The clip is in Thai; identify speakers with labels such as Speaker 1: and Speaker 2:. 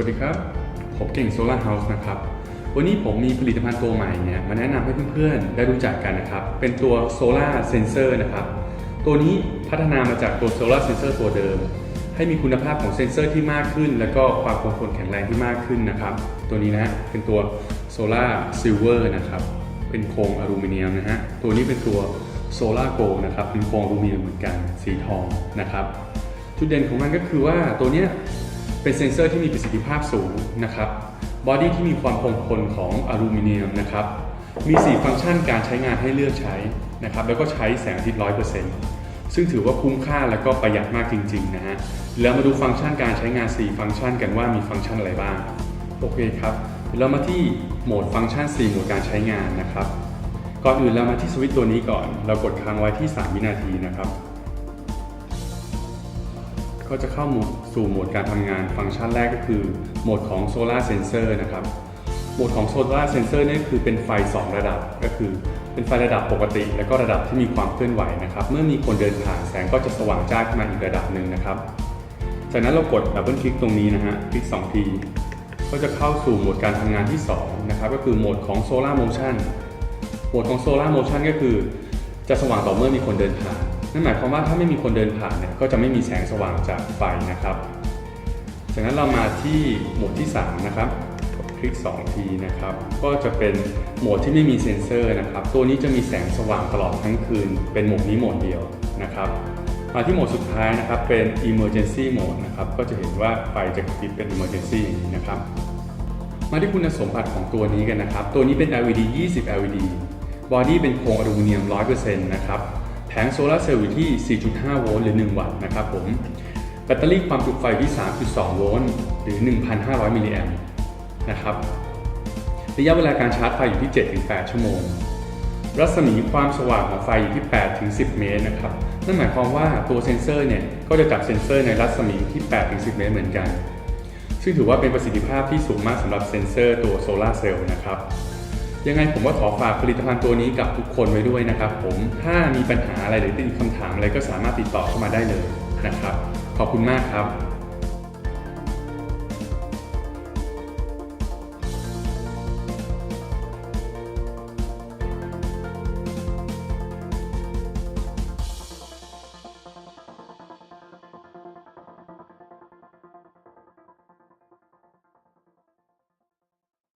Speaker 1: วัสดีครับ ผมเก่ง Solar House นะครับ วันนี้ผมมีผลิตภัณฑ์ตัวใหม่เนี่ยมาแนะนำให้เพื่อนๆ ได้รู้จักกันนะครับ เป็นตัว Solar Sensor นะครับ ตัวนี้พัฒนามาจากตัว Solar Sensor ตัวเดิม ให้มีคุณภาพของเซนเซอร์ที่มากขึ้น แล้วก็ความคงทนแข็งแรงที่มากขึ้นนะครับ ตัวนี้นะเป็นตัว Solar Silver นะครับ เป็นโครงอลูมิเนียมนะฮะ ตัวนี้เป็นตัว Solar Gold นะครับ เป็นโครงอลูมิเนียมเหมือนกัน สีทองนะครับ จุดเด่นของมันก็คือว่าตัวเนี้ย เป็นเซ็นเซอร์ที่มีประสิทธิภาพสูงนะครับบอดี้ที่มีความคงทนของอลูมิเนียมนะครับมี 4 ฟังก์ชันการใช้งานให้เลือกใช้นะครับแล้วก็ใช้แสงอาทิตย์100%ซึ่งถือว่าคุ้มค่าและก็ประหยัดมากจริงๆนะฮะแล้วมาดูฟังก์ชันการใช้งาน 4 ฟังก์ชันกันว่ามีฟังก์ชันอะไรบ้างโอเคครับเดี๋ยวเรามาที่โหมดฟังก์ชัน 4 โหมดการใช้งานนะครับก่อนอื่นเรามาที่สวิตช์ตัวนี้ก่อน เรากดค้างไว้ที่ 3 วินาทีนะครับ ก็จะเข้าสู่โหมดการทำงานฟังก์ชันแรกก็คือโหมดของ Solar Sensor นะครับโหมดของ Solar Sensor นี่คือเป็นไฟ 2 ระดับก็คือ เป็นไฟระดับปกติ และก็ระดับที่มีความเคลื่อนไหวนะครับ เมื่อมีคนเดินผ่านแสงก็จะสว่างจ้าขึ้นมาอีกระดับหนึ่งนะครับ จากนั้นเรากดดับเบิลคลิกตรงนี้นะฮะคลิก2ทีก็จะเข้าสู่โหมดการทำงานที่ 2 นะครับ ก็คือโหมดของ Solar Motion โหมดของ Solar Motion ก็คือ จะสว่างต่อเมื่อมีคนเดินผ่าน นั่นหมายความว่าถ้าไม่มีคนเดินผ่านเนี่ยก็จะไม่มีแสงสว่างจากไฟนะครับ จากนั้นเรามาที่โหมดที่ 3 นะครับ คลิก 2 ทีนะครับ ก็จะเป็นโหมดที่ไม่มีเซ็นเซอร์นะครับ ตัวนี้จะมีแสงสว่างตลอดทั้งคืน เป็นโหมดนี้โหมดเดียวนะครับ มาที่โหมดสุดท้ายนะครับเป็น emergency mode นะครับ ก็จะเห็นว่าไฟจะกระพริบเป็น emergency อย่างนี้นะครับ มาที่คุณสมบัติของตัวนี้กันนะครับ ตัวนี้เป็น LED 20 LED บอดี้เป็นโครงอลูมิเนียม 100%นะครับ แผงโซลาร์เซลล์อยู่ที่ 4.5 โวลต์หรือ 1 วัตต์นะครับผม แบตเตอรี่ความจุไฟที่ 3.2 โวลต์หรือ 1,500 มิลลิแอมป์นะครับ ระยะเวลาการชาร์จไฟอยู่ที่ 7-8 ชั่วโมง รัศมีความสว่างของไฟอยู่ที่ 8-10 เมตรนะครับ นั่นหมายความว่าตัวเซ็นเซอร์เนี่ยก็จะจับเซ็นเซอร์ในรัศมีที่ 8-10 เมตรเหมือนกัน ซึ่งถือว่าเป็นประสิทธิภาพที่สูงมากสำหรับเซ็นเซอร์ตัวโซลาร์เซลล์นะครับ ยังไงผมก็ขอฝากผลิตภัณฑ์ตัวนี้กับทุกคนไว้ด้วยนะครับ ผมถ้ามีปัญหาอะไรหรือติดคำถามอะไรก็สามารถติดต่อเข้ามาได้เลยนะครับ ขอบคุณมากครับ